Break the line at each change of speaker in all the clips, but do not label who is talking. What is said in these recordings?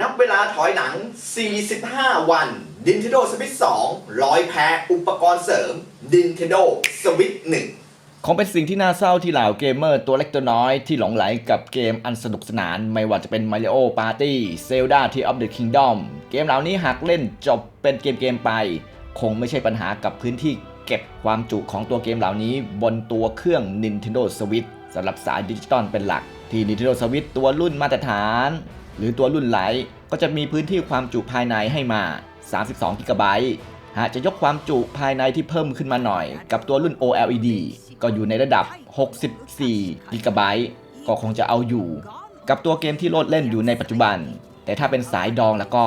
นับเวลาถอยหลัง 45 วัน Nintendo Switch 2ร้อยแพ้อุปกรณ์เสริม Nintendo Switch 1
คงเป็นสิ่งที่น่าเศร้าที่เหล่าเกมเมอร์ตัวเล็กตัวน้อยที่หลงไหลกับเกมอันสนุกสนาน ไม่ว่าจะเป็น Mario Party Zelda t e of the Kingdom เกมเหล่านี้หากเล่นจบเป็นเกมเกมๆไป คงไม่ใช่ปัญหากับพื้นที่เก็บความจุของตัวเกมเหล่านี้ บนตัวเครื่อง Nintendo Switch สำหรับสายดิจิตอลเป็นหลัก ที่ Nintendo Switch ตัวรุ่นมาตรฐาน หรือตัวรุ่นไหลก็จะมีพื้นที่ความจุภายในให้มา 32 g b หากจะยกความจุภายในที่เพิ่มขึ้นมาหน่อย กับตัวรุ่น OLED ก็อยู่ในระดับ 64 g b ก็คงจะเอาอยู่ กับตัวเกมที่โลดเล่นอยู่ในปัจจุบัน แต่ถ้าเป็นสายดองแล้วก็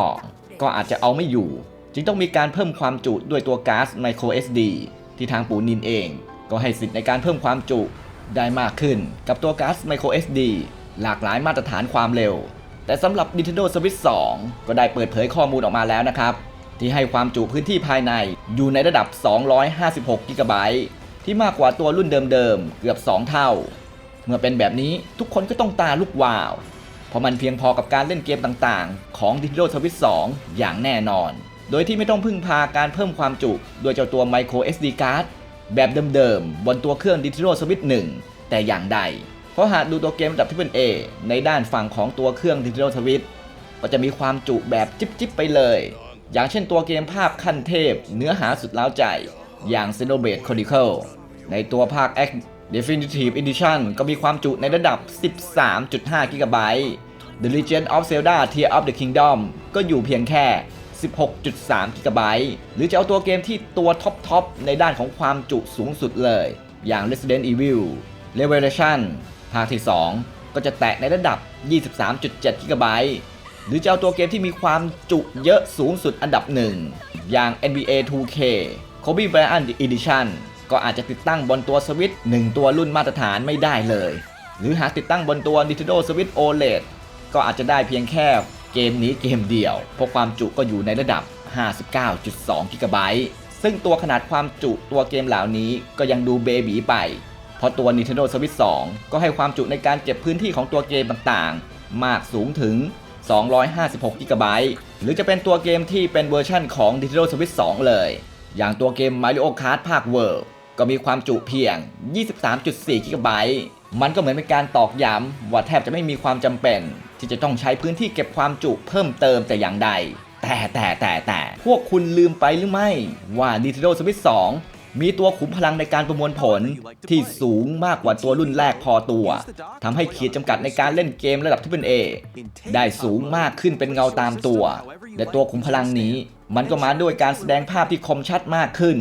ก็อาจจะเอาไม่อยู่ จึงต้องมีการเพิ่มความจุด้วยตัวก๊าซ micro SD ที่ทางปูนินเอง ก็ให้สิทธิ์ในการเพิ่มความจุได้มากขึ้น กับตัวก๊าซ micro SD หลากหลายมาตรฐานความเร็ว แต่สำหรับ Nintendo Switch 2 ก็ได้เปิดเผยข้อมูลออกมาแล้วนะครับ ที่ให้ความจุพื้นที่ภายในอยู่ในระดับ 256 g b ที่มากกว่าตัวรุ่นเดิมๆ เกือบ 2 เท่า เมื่อเป็นแบบนี้ทุกคนก็ต้องตาลุกวาว เพราะมันเพียงพอกับการเล่นเกมต่างๆ ของ Nintendo Switch 2 อย่างแน่นอน โดยที่ไม่ต้องพึ่งพาการเพิ่มความจุด้วยเจ้าตัว Micro SD card แบบเดิมๆ บนตัวเครื่อง Nintendo Switch 1 แต่อย่างใด ราะหากดูตัวเกมระดับที่เป็น A ในด้านฝั่งของตัวเครื่อง Nintendo Switch ก็จะมีความจุแบบจิ๊บๆไปเลย อย่างเช่นตัวเกมภาพขั้นเทพ เนื้อหาสุดล้าวใจ อย่าง Xenoblade Chronicle ในตัวภาค X Definitive Edition ก็มีความจุในระดับ 13.5 g b The Legend of Zelda Tears of the Kingdom ก็อยู่เพียงแค่ 16.3 g b หรือจะเอาตัวเกมที่ตัวท็อปทอปในด้านของความจุสูงสุดเลย อย่าง Resident Evil Revelation ภาคที่ 2 ก็จะแตะในระดับ 23.7 g b หรือจะเอาตัวเกมที่มีความจุเยอะสูงสุดอันดับหนึ่งอย่าง NBA 2K Kobe Bryant Edition ก็อาจจะติดตั้งบนตัวสวิตช์1ตัวรุ่นมาตรฐานไม่ได้เลย หรือหากติดตั้งบนตัว Nintendo Switch OLED ก็อาจจะได้เพียงแค่เกมนี้เกมเดียว เพราะความจุก็อยู่ในระดับ 59.2 g b ซึ่งตัวขนาดความจุตัวเกมเหล่านี้ก็ยังดูเบบีไป เพราะตัว Nintendo Switch 2 ก็ให้ความจุในการเก็บพื้นที่ของตัวเกมต่างๆ มากสูงถึง 256 g b หรือจะเป็นตัวเกมที่เป็นเวอร์ชั่นของ Nintendo Switch 2 เลย อย่างตัวเกม Mario Kart ภาค World ก็มีความจุเพียง 23.4 g b มันก็เหมือนเป็นการตอกย้ำว่าแทบจะไม่มีความจำเป็น ที่จะต้องใช้พื้นที่เก็บความจุเพิ่มเติมแต่อย่างใด แต่แต่แต่แต่พวกคุณลืมไปหรือไม่ว่า Nintendo Switch 2 มีตัวขุมพลังในการประมวลผลที่สูงมากกว่าตัวรุ่นแรกพอตัวทำให้ขีดจำกัดในการเล่นเกมระดับที่เป็น A ได้สูงมากขึ้นเป็นเงาตามตัว และตัวขุมพลังนี้ มันก็มาด้วยการแสดงภาพที่คมชัดมากขึ้น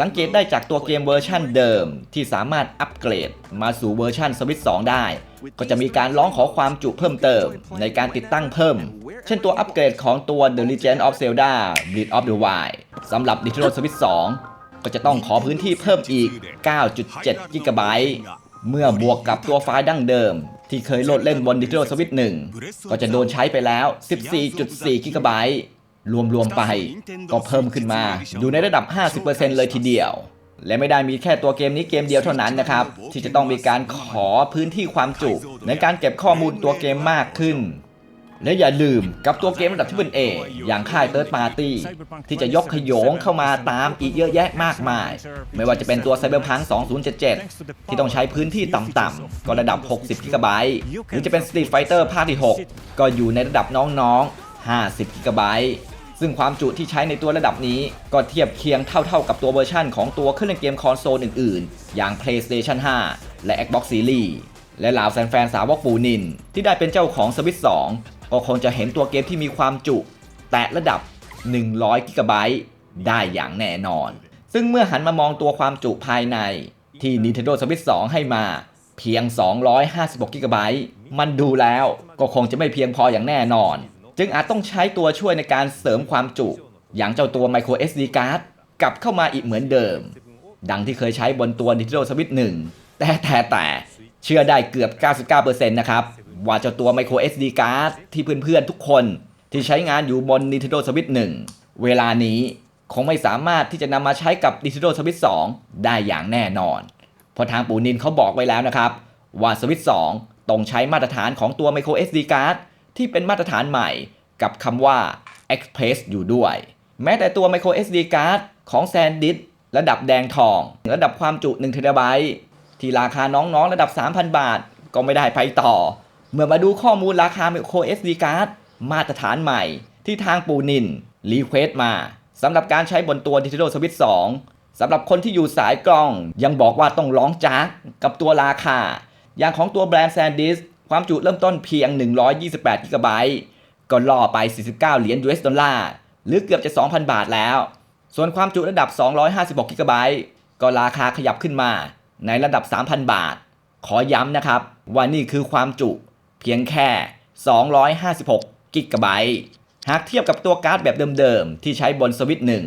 สังเกตได้จากตัวเกมเวอร์ชั่นเดิม ที่สามารถอัปเกรด มาสู่เวอร์ชันสวิต2ได้ ก็จะมีการร้องขอความจุเพิ่มเติม ในการติดตั้งเพิ่ม เช่นตัวอัปเกรดของตัว The Legend of Zelda Breath of the Wild สำหรับ Nintendo Switch 2 ก็จะต้องขอพื้นที่เพิ่มอีก 9.7 g b เมื่อบวกกับตัวไฟล์ดั้งเดิม ที่เคยโหลดเล่นบน Nintendo Switch 1ก็จะโดนใช้ไปแล้ว 14.4 g b รวมๆไป ก็เพิ่มขึ้นมา อยู่ในระดับ 50%เลยทีเดียว และไม่ได้มีแค่ตัวเกมนี้เกมเดียวเท่านั้นนะครับ ที่จะต้องมีการขอพื้นที่ความจุ ในการเก็บข้อมูลตัวเกมมากขึ้น และอย่าลืมกับตัวเกมระดับที่เป็น A อย่างค่าย Third Party ที่จะยกขยงเข้ามาตามอีกเยอะแยะมากมาย ไม่ว่าจะเป็นตัว Cyberpunk 2077 ที่ต้องใช้พื้นที่ต่ำๆก็ระดับ 60 g b หรือจะเป็น Street Fighter ภาคที่ 6 ก็อยู่ในระดับน้องๆ 50 g b ซึ่งความจุที่ใช้ในตัวระดับนี้ก็เทียบเคียงเท่าๆกับตัวเวอร์ชั่นของตัวเครื่องเล่นเกมคอนโซลอื่นๆ อย่าง PlayStation 5 และ Xbox Series และเหล่าแฟนๆสาวกปูนิน ที่ได้เป็นเจ้าของ Switch 2ก็คงจะเห็นตัวเกมที่มีความจุ แตะระดับ 100 g b ไบต์ได้อย่างแน่นอน ซึ่งเมื่อหันมามองตัวความจุภายใน ที่ Nintendo Switch 2 ให้มาเพียง 256 g b มันดูแล้วก็คงจะไม่เพียงพออย่างแน่นอน จึงอาจต้องใช้ตัวช่วยในการเสริมความจุ อย่างเจ้าตัว Micro SD card กลับเข้ามาอีกเหมือนเดิม ดังที่เคยใช้บนตัว Nintendo Switch 1 แต่แต่แต่ เชื่อได้เกือบ 99%นะครับ ว่าเจ้าตัว Micro SD card ที่เพื่อนๆทุกคนที่ใช้งานอยู่บน Nintendo Switch 1 เวลานี้คงไม่สามารถที่จะนำมาใช้กับ Nintendo Switch 2 ได้อย่างแน่นอน เพราะทางปูนินเขาบอกไว้แล้วนะครับ ว่า Switch 2 ต้องใช้มาตรฐานของตัว Micro SD card ที่เป็นมาตรฐานใหม่กับคำว่า Express อยู่ด้วย แม้แต่ตัว micro SD card ของ SanDisk ระดับแดงทอง ระดับความจุ1 TB ที่ราคาน้องๆ ระดับ 3,000 บาท ก็ไม่ได้ไปต่อ เมื่อมาดูข้อมูลราคา micro SD card มาตรฐานใหม่ ที่ทางปูนินรีเควสมาสำหรับการใช้บนตัว Nintendo Switch 2สำหรับคนที่อยู่สายกล้องยังบอกว่าต้องร้องจากกับตัวราคา อย่างของตัวแบรนด์ SanDisk ความจุเริ่มต้นเพียง 128 GB ก็ล่อไป 49 เหรียญ US ดอลลาร์ หรือเกือบจะ 2,000 บาทแล้ว ส่วนความจุระดับ 256 กิกะไบต์ก็ราคาขยับขึ้นมา ในระดับ 3,000 บาท ขอย้ำนะครับว่านี่คือความจุเพียงแค่ 256 กิกะไบต์หากเทียบกับตัวการ์ดแบบเดิมๆ ที่ใช้บนสวิตหนึ่ง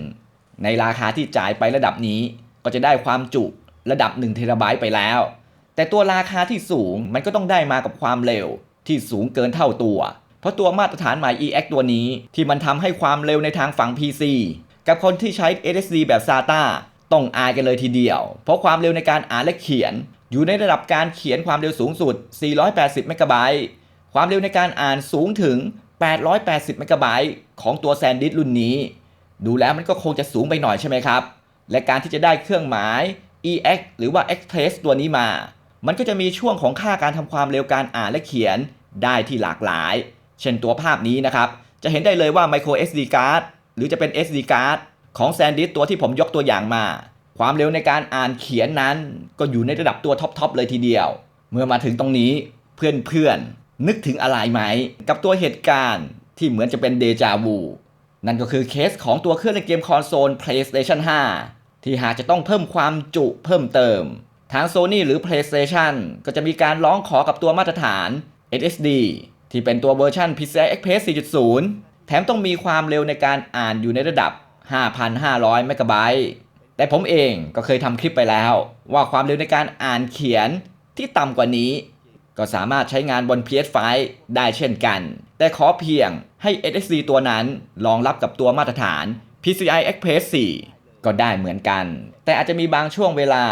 ในราคาที่จ่ายไประดับนี้ก็จะได้ความจุระดับ1เทราไบต์ไปแล้ว แต่ตัวราคาที่สูงมันก็ต้องได้มากับความเร็วที่สูงเกินเท่าตัว เพราะตัวมาตรฐานใหม่ EX ตัวนี้ที่มันทำให้ความเร็วในทางฝั่ง PC กับคนที่ใช้ SSD แบบ SATA ต้องอายกันเลยทีเดียว เพราะความเร็วในการอ่านและเขียน อยู่ในระดับการเขียนความเร็วสูงสุด 480 เมกะไบต์ ความเร็วในการอ่านสูงถึง 880 เมกะไบต์ของตัว SanDisk รุ่นนี้ ดูแล้วมันก็คงจะสูงไปหน่อยใช่ไหมครับ และการที่จะได้เครื่องหมาย EX หรือว่า Express ตัวนี้มา มันก็จะมีช่วงของค่าการทำความเร็วการอ่านและเขียนได้ที่หลากหลาย เช่นตัวภาพนี้นะครับ จะเห็นได้เลยว่า micro SD card หรือจะเป็น SD card ของ SanDisk ตัวที่ผมยกตัวอย่างมา ความเร็วในการอ่านเขียนนั้น ก็อยู่ในระดับตัวท็อปๆเลยทีเดียว เมื่อมาถึงตรงนี้เพื่อนๆ นึกถึงอะไรไหม กับตัวเหตุการณ์ที่เหมือนจะเป็นเดจาวูนั่นก็คือเคสของตัวเครื่องเล่นเกมคอนโซล PlayStation 5 ที่หากจะต้องเพิ่มความจุเพิ่มเติม ทาง Sony หรือ PlayStation ก็จะมีการร้องขอกับตัวมาตรฐาน SSD ที่เป็นตัวเวอร์ชัน PCI Express 4.0 แถมต้องมีความเร็วในการอ่านอยู่ในระดับ 5,500 เมกะไบต์แต่ผมเองก็เคยทำคลิปไปแล้ว ว่าความเร็วในการอ่านเขียนที่ต่ำกว่านี้ ก็สามารถใช้งานบน PS5 ได้เช่นกัน แต่ขอเพียงให้ SSD ตัวนั้นรองรับกับตัวมาตรฐาน PCI Express 4 ก็ได้เหมือนกัน แต่อาจจะมีบางช่วงเวลา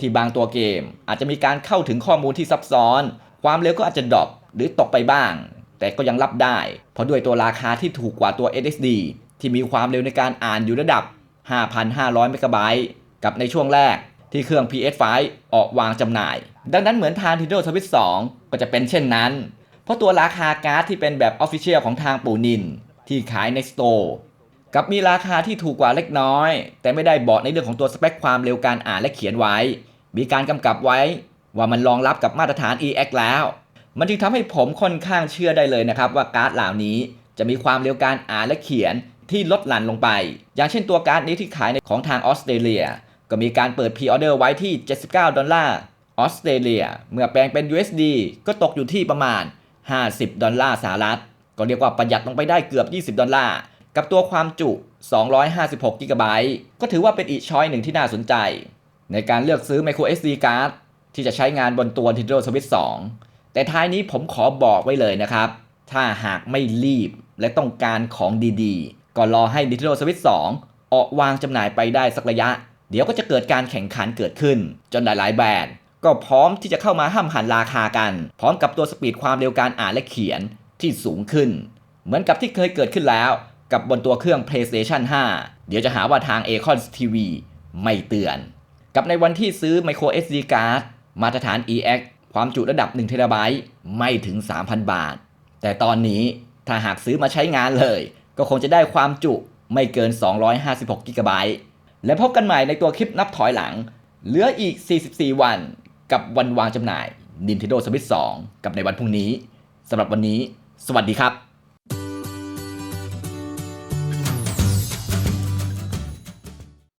ที่บางตัวเกม อาจจะมีการเข้าถึงข้อมูลที่ซับซ้อน ความเร็วก็อาจจะดรอปหรือตกไปบ้าง แต่ก็ยังรับได้ เพราะด้วยตัวราคาที่ถูกกว่าตัว SSD ที่มีความเร็วในการอ่านอยู่ระดับ 5,500 เมกะไบต์กับในช่วงแรกที่เครื่อง PS5 ออกวางจำหน่าย ดังนั้นเหมือนทาง Nintendo Switch 2 ก็จะเป็นเช่นนั้น เพราะตัวราคาการ์ดที่เป็นแบบ Official ของทางปู่นิน ที่ขายในสโตร์กับมีราคาที่ถูกกว่าเล็กน้อย แต่ไม่ได้บอกในเรื่องของตัวสเปคความเร็วการอ่านและเขียนไว้ มีการกำกับไว้ว่ามันรองรับกับมาตรฐาน EX แล้ว มันจึงทำให้ผมค่อนข้างเชื่อได้เลยนะครับว่าการ์ดเหล่านี้จะมีความเร็วการอ่านและเขียน ที่ลดหลั่นลงไป อย่างเช่นตัวการ์ดนี้ที่ขายในของทางออสเตรเลีย ก็มีการเปิดพรีออเดอร์ไว้ที่ 79 ดอลลาร์ออสเตรเลีย เมื่อแปลงเป็น USD ก็ตกอยู่ที่ประมาณ 50 ดอลลาร์สหรัฐ ก็เรียกว่าประหยัดลงไปได้เกือบ 20 ดอลลาร์ กับตัวความจุ 256 กิกะไบต์ก็ถือว่าเป็นอีกช้อยหนึ่งที่น่าสนใจ ในการเลือกซื้อ micro SD card ที่จะใช้งานบนตัว Nintendo Switch 2 แต่ท้ายนี้ผมขอบอกไว้เลยนะครับ ถ้าหากไม่รีบและต้องการของดีๆ ก็รอให้ Nintendo Switch 2 ออกวางจำหน่ายไปได้สักระยะ เดี๋ยวก็จะเกิดการแข่งขันเกิดขึ้น จนหลายๆแบรนด์ก็พร้อมที่จะเข้ามาห้ามหันราคากัน พร้อมกับตัวสปีดความเร็วการอ่านและเขียนที่สูงขึ้น เหมือนกับที่เคยเกิดขึ้นแล้ว กับบนตัวเครื่อง PlayStation 5 เดี๋ยวจะหาว่าทาง a c o n TV ไม่เตือน กับในวันที่ซื้อ Micro SD card มาตรฐาน EX ความจุระดับ1 t b ไม่ถึง 3,000 บาท แต่ตอนนี้ถ้าหากซื้อมาใช้งานเลย ก็คงจะได้ความจุไม่เกิน 256 g b และพบกันใหม่ในตัวคลิปนับถอยหลัง เหลืออีก 44 วันกับวันวางจำหน่าย Nintendo Switch 2 กับในวันพรุ่งนี้สำหรับวันนี้ สวัสดีครับ